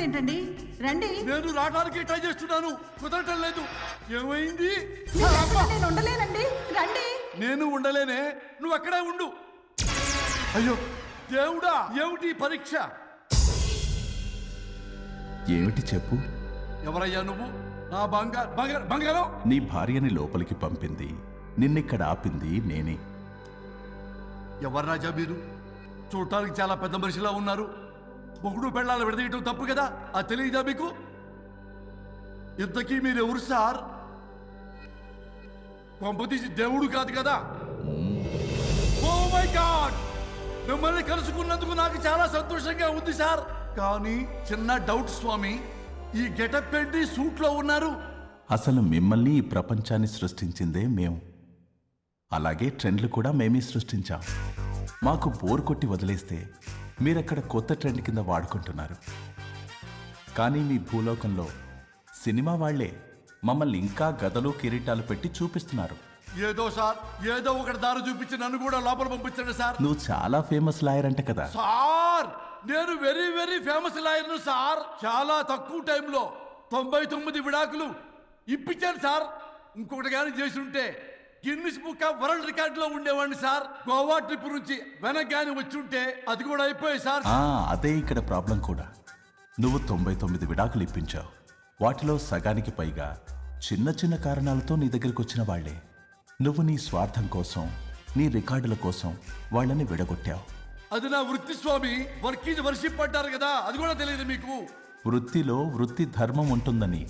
ఏంటండి రండి. నేను రావడానికి ట్రై చేస్తున్నాను. కుదరటం లేదు. ఏమైంది? నేను ఉండలేనండి. రండి. నేను ఉండలేనే. నువ్వు అక్కడే ఉండు. అయ్యో దేవుడా ఏమిటి ఈ పరీక్ష? ఏమిటి చెప్పు? ఎవరయ్యా నువ్వు? నా బంగారు బంగారు బంగారం? నీ భార్యని లోపలికి పంపింది. నిన్నిక్కడ ఆపింది నేనే. ఎవరు రాజా మీరు? చూడటానికి చాలా పెద్ద మనిషిలా ఉన్నారు. మొగుడు పెళ్ళాలు విడదీయటం తప్పు కదా? అది తెలియదా మీకు? ఇంతకీ మీరు ఎవరు సార్? పంపతీసి దేవుడు కాదు కదా? Oh my god! మిమ్మల్ని కలుసుకున్నందుకు నాకు చాలా సంతోషంగా ఉంది సార్. కానీ చిన్న డౌట్ స్వామి ఈ గెటప్ పెట్టి సూట్లో ఉన్నారు. అసలు మిమ్మల్ని ఈ ప్రపంచాన్ని సృష్టించిందే మేము. అలాగే ట్రెండ్లు కూడా మేమే సృష్టించాం. మాకు బోర్ కొట్టి వదిలేస్తే మీరక్కడ కొత్త ట్రెండ్ కింద వాడుకుంటున్నారు? కానీ మీ భూలోకంలో సినిమా వాళ్ళే మమ్మల్ని ఇంకా గదలు కిరీటాలు పెట్టి చూపిస్తున్నారు. ఏదో సార్ ఏదో ఒకటి దారి చూపించి నన్ను కూడా లోపల పంపించండి సార్. నువ్వు చాలా ఫేమస్ లాయర్ అంట కదా. సార్ నేను వెరీ వెరీ ఫేమస్ లాయర్ను సార్. చాలా తక్కువ టైంలో తొంభై తొమ్మిది విడాకులు ఇప్పించాను సార్. ఇంకొకటి కానీ చేసి ఉంటే గిన్నిస్ బుక్ ఆఫ్ వరల్డ్ రికార్డులో ఉండేవాడిని సార్. గోవా ట్రిప్ నుంచి వెనక్ కానీ వచ్చి ఉంటే అది కూడా అయిపోయాయి సార్. ఆ, అదే ఇక్కడ ప్రాబ్లం కూడా. నువ్వు తొంభై తొమ్మిది విడాకులు ఇప్పించావు. వాటిలో సగానికి పైగా చిన్న చిన్న కారణాలతో నీ దగ్గరికి వచ్చిన వాళ్ళే నువ్వు నీ స్వార్థం కోసం నీ రికార్డుల కోసం వాళ్ళని విడగొట్టావు. అది నా వృత్తి స్వామి. వర్క్ ఈజ్ వర్షిప్ అంటారు కదా అది కూడా తెలియదు మీకు. వృత్తిలో వృత్తి ధర్మం ఉంటుందని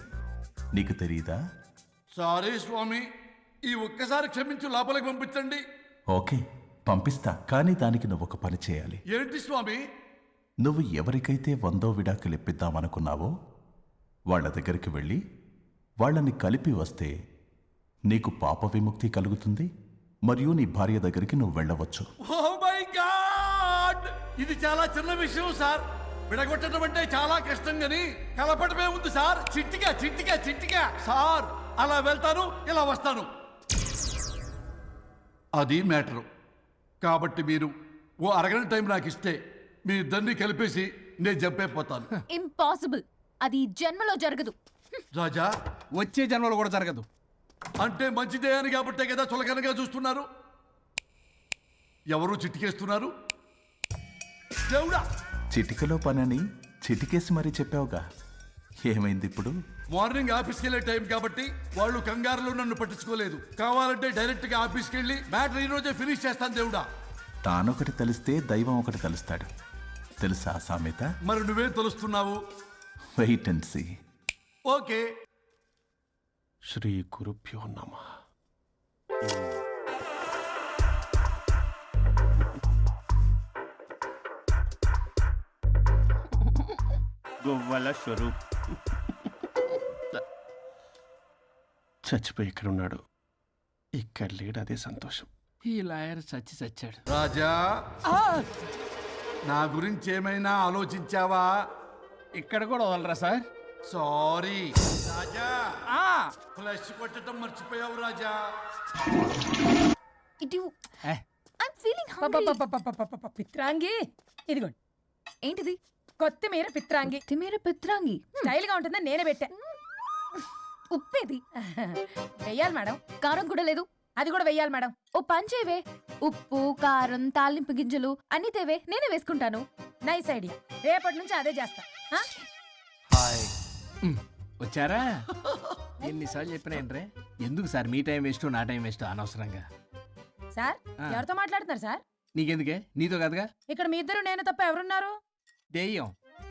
నీకు తెలియదా సారీ స్వామి. ఈ ఒక్కసారి క్షమించి లోపలికి పంపించండి. ఓకే పంపిస్తా. కానీ దానికి నువ్వు ఒక పని చేయాలి. ఏంటి స్వామి? నువ్వు ఎవరికైతే వందో విడాకులు ఇప్పిద్దామనుకున్నావో వాళ్ళ దగ్గరికి వెళ్ళి వాళ్ళని కలిపి వస్తే నీకు పాప విముక్తి కలుగుతుంది మరియు నీ భార్య దగ్గరికి నువ్వు వెళ్ళవచ్చు. ఓ మై గాడ్ ఇది చాలా చిన్న విషయం సార్. విడగొట్టడం అంటే చాలా కష్టం గని కలపడమే ఉంది సార్. చిట్టిగా చిట్టిగా చిట్టిగా. సార్ అలా వెళ్తాను ఇలా వస్తాను. అది మ్యాటరు. కాబట్టి మీరు ఓ అరగంట టైం నాకు ఇస్తే మీ ఇద్దరిని కలిపేసి నేను జంపైపోతాను ఇంపాసిబుల్. అది జన్మలో జరగదు. రాజా? వచ్చే జన్మలో కూడా జరగదు. అంటే మంచిదే అని కాబట్టే కదా చులకనగా చూస్తున్నారు? ఎవరు చిట్టికేస్తున్నారు దేవుడా! చిటికలో పనని చిటికేసి మరీ చెప్పావుగా. ఏమైంది ఇప్పుడు? మార్నింగ్ ఆఫీస్కి వెళ్ళే టైం కాబట్టి వాళ్ళు కంగారులో నన్ను పట్టించుకోలేదు. కావాలంటే డైరెక్ట్గా ఆఫీస్కి వెళ్ళి మ్యాటర్ ఈ రోజే ఫినిష్ చేస్తాను దేవుడా. తానొకటి తెలిస్తే దైవం ఒకటి కలుస్తాడు తెలుసా సామెత? మరి నువ్వేం తెలుస్తున్నావు? Wait and see okay. Shri గురుభ్యో నమ. గొవ్వల స్వరూప్. చచ్చిపోయి ఇక్కడ ఉన్నాడు ఇక్కడ లేడు అదే సంతోషం. ఈ లాయర్ చచ్చి చచ్చాడు. రాజా! నా గురించి ఏమైనా ఆలోచించావా? ఇక్కడ కూడా వదలరా సార్? సారీ. రాజా! ఫ్లష్ కొట్టడం మర్చిపోయావు రాజా. పిత్రాంగి! ఇదిగోండి ఏంటిది? కొత్తిమీర పిత్రాంగి. కొత్తిమీర పిత్రాంగి? స్టైల్గా ఉంటుందని నేనే పెట్టా. ఉప్పేది. వెయ్యాలి మేడం. కారం కూడా లేదు. అది కూడా వెయ్యాలి మేడం. ఓ పంచేవే ఉప్పు కారం తాలింపు గింజలు అన్ని తేవే. నేనే వేసుకుంటాను. నైస్ ఐడియా రేపటి నుంచి అదే చేస్తా. ఆ? వచ్చారా? ఎన్నిసార్లు చెప్పినా ఏంట్రే ఎందుకు సార్ మీ టైం వేస్ట్ నా టైం వేస్ట్ అనవసరంగా? సార్ ఆ. ఎవరితో మాట్లాడుతున్నారు సార్? నీకెందుకే? నీతో కదగా? ఇక్కడ మీ ఇద్దరు నేను తప్ప ఎవరున్నారు? దెయ్యం.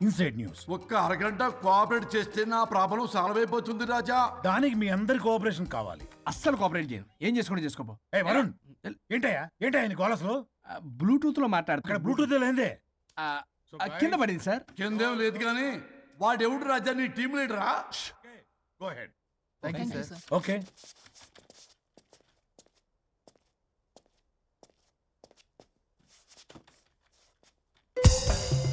Inside news. ఒక్క అరగంట కోఆపరేట్ చేస్తే నా ప్రాబ్లం సాల్వ్ అయిపోతుంది రాజా. దానికి మీ అందరి కోఆపరేషన్ కావాలి. అస్సలు కోఆపరేట్ చేయను. ఏం చేసుకోండి చేసుకోపో. ఏ వరుణ్! ఏంటయ్యా? ఏంటయ్యా నీ గోలసలు? బ్లూటూత్లో ఇక్కడ మాట్లాడుతున్నా బ్లూటూత్ లేదే. ఆ, ఆ, కింద పడింది సార్. కిందేం లేదు కానీ వాడెవడు రాజా నీ team లీడరా? Go ahead thank you sir okay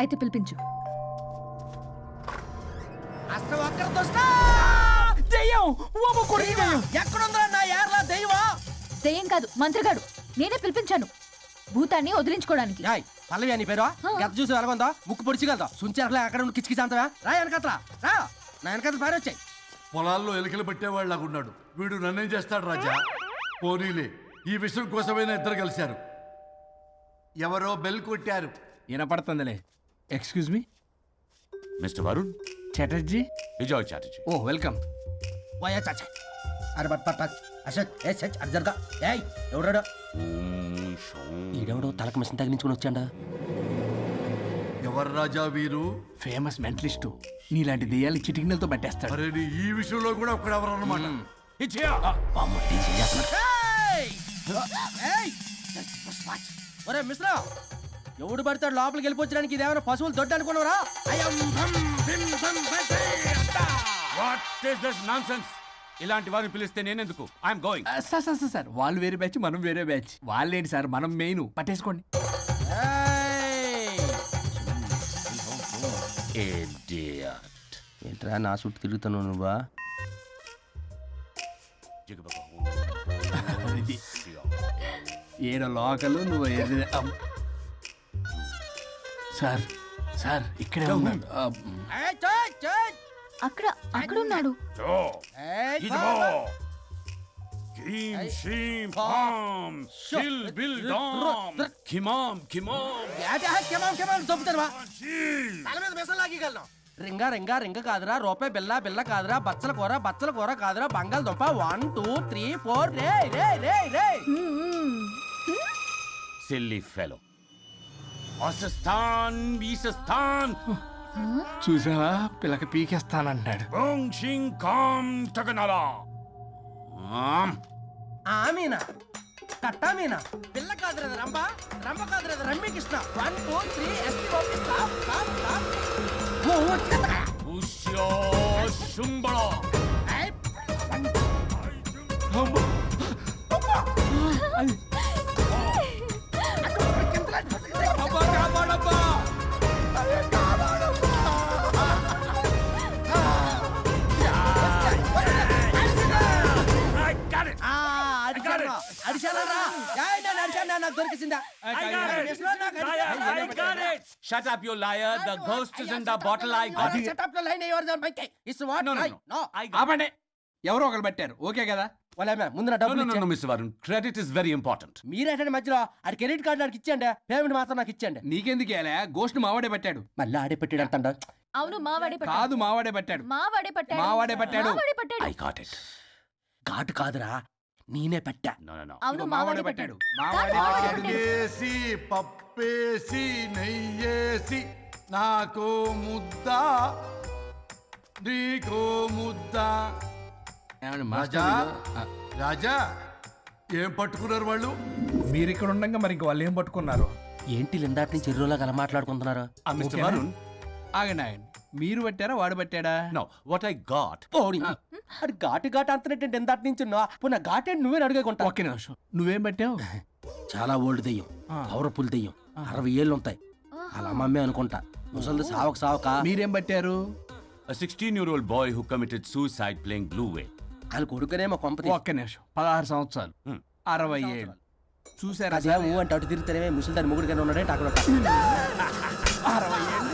అయితే పిలిపించు. దెయ్యం! కాదు మంత్రగాడు. నేనే పిలిపించాను. భూతాన్ని వదిలించుకోవడానికి. పల్లవి అని పేరు? గత చూసి వెలగొందా? ముక్కు పొడిచిగలదా సుంచరలే అక్కడ ఉండి కిచకిచ అంతవా రా వెనకట్రా రా. నా వెనకట్ల పారి వచ్చాయి. పొలాల్లో ఎలికలు పట్టేవాళ్ళగా ఉన్నాడు వీడు నన్నేం చేస్తాడు రాజా? పోనీలే. ఈ విషయం కోసమైనా ఇద్దరు కలిశారు. ఎవరో బెల్ కొట్టారు. వినపడుతుందిలే. Excuse me mister Varun Chatterjee Vijay Chatterjee oh welcome via చాచా అరే బట్ బట్ బట్. అశోక్ ఏ సచ్ అటు జరగా. ఏయ్ ఎవడాడు? ఈడెవడో తలకు మిషన్ తగిలించుకుని వచ్చాడా? ఎవరు రాజా వీరు? ఫేమస్ మెంటలిస్టు నీలాంటి దెయ్యాలు చిటికినలతో పట్టేస్తాడు. అరే నీ ఈ విషయంలో కూడా ఒకడు ఎవరు అన్నమాట ఒరే మిశ్రా! ఎవడు పడతాడు లోపలికి వెళ్ళిపోవడానికి ఇదేమైనా పశువులు దొడ్డు అనుకున్నారా? అయం భం భీం భం భై వాట్ ఇస్ దిస్ నాన్సెన్స్ ఇలాంటి వారిని పిలిస్తే నేనెందుకు? ఐఎమ్ గోయింగ్ ఆ, సార్ సార్ సార్, సార్ వాళ్ళు వేరే బ్యాచ్ మనం వేరే బ్యాచ్. వాళ్ళేంటి సార్? మనం మెయిన్ పట్టేసుకోండి. ఏంట్రా నా చుట్టూ తిరుగుతున్నావు నువ్వా. ఏడో లోకలు నువ్వు. సార్ సార్ ఇక్కడే ఉన్నాడు. అక్కడ అక్కడ ఉన్నాడు. Kim, shim, pam, shil, bil, dam, kimam, kimam. రింగా రింగా రింగ కాదురా. రూపాయి బిల్ల బిల్ల కాదురా. బచ్చల కూర బచ్చల కూర కాదురా. బంగాళదుంప వన్ టూ త్రీ ఫోర్ రే రే రే రే Silly fellow. Asistan, Bisistan, చూసావా? పిల్లకి పీకేస్తానంటాడు Bong, Shing, Kam, Taganala. Um, Amina కట్టా మీనా? పిల్ల కాదురా ఇది Rambha Rambha one two three S T O P stop stop stop ఓ ఓ చిన్నగా. Usya, in the bottle. I got it. Set up the line, yours are my case. It's what? No, no, I- no. no. I got it. ఆపండి ఎవరో ఒకరు పెట్టారు okay కదా వాళ్ళే మే, ముందు నా డబ్బులు ఇచ్చేయండి. Mr. Varun. Credit is very important. మీరేంటండి మధ్యలో ఆడి క్రెడిట్ కార్డు నాకు ఇచ్చేయండి పేమెంట్ మాత్రం నాకు ఇచ్చేయండి నీకెందుకు ఏలే గోష్ట్ మావాడే పట్టాడు మళ్ళీ ఆడే పెట్టాడు అంటాడు అవును మావాడే పట్టాడు కాదు మావాడే పట్టాడు మావాడే పట్టాడు మావాడే పట్టాడు. మావాడే పట్టాడు I got it. ఘాటు కాదురా నేనే పెట్టా. అవును మావాడే పట్టాడు. మావాడే పప్పేసి నెయ్యేసి నాకో ముద్ద నీకో ముద్ద. ఏమండి, రాజా? ఏం పట్టుకున్నారు వాళ్ళు? మీరు ఇక్కడ ఉండగా మరి ఇంక వాళ్ళు ఏం పట్టుకున్నారు? ఏంటి లిందాటి నుంచి ఎర్రోలాగా అలా మాట్లాడుకుంటున్నారు. ఆగండి ఆగండి. మీరు పట్టారా వాడు పట్టాడా? No, what I got. ఓడి అది ఘాటు ఘాటు అంటున్నట్టు ఎందాటి నుంచి ఉన్నా పున్న ఘాటేంటి నువ్వే అడుగుకుంటా ఒక్క నిమిషం. నువ్వేం పట్టావు? చాలా ఓల్డ్ దెయ్యం. పవర్ఫుల్ దెయ్యం. అరవై ఏళ్ళు ఉంటాయి అలా అమ్మమ్మే అనుకుంటా. ముసలిది సావక సావక. మీరేం పట్టారు? A 16 year old boy who committed suicide playing Blue Whale. వాళ్ళ కొడుకునేమో కొంపతి ఒక్క నిమిషం. పదహారు సంవత్సరాలు. అరవై ఏళ్ళు. చూసారా అదే ఊ అంటే అటు తిరుగుతానే ముసలి దాని ముగుడు కానీ ఉన్నాడే అక్కడ అరవై ఏళ్ళు.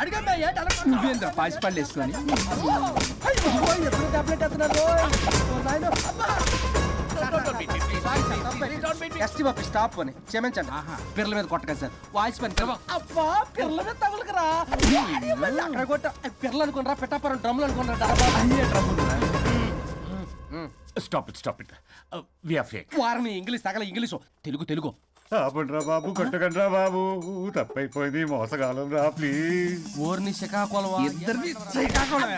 అడిగమ్మా ఏంటి అలా కొట్టావు? నువ్వేంద్ర పాసిపళ్ళు వేసుకొని? ఓయ్, ఎప్పుడు టాబ్లెట్ వేస్తున్నారు ఓ నాయనో, అమ్మా. ఎస్టీ బాబు స్టాప్ అని క్షమించండి. పిల్లల మీద కొట్టకండి సార్. వాయిస్ పని అబ్బా పిల్లల మీద తగులుకురా. అక్కడ కొట్ట. పిల్లలు అనుకున్నారా? పెట్టాపరం డ్రమ్లు అనుకున్నారా? it, stop it. Uh. వారిని ఇంగ్లీష్ తగల ఇంగ్లీషు. తెలుగు తెలుగు. ఆపండ్రా బాబు కొట్టకండ్రా బాబు. తప్పైపోయింది మోసగాలం రా ప్లీజ్ ఊరిని శ్రీకాకుళం ఇద్దరిని శ్రీకాకుళం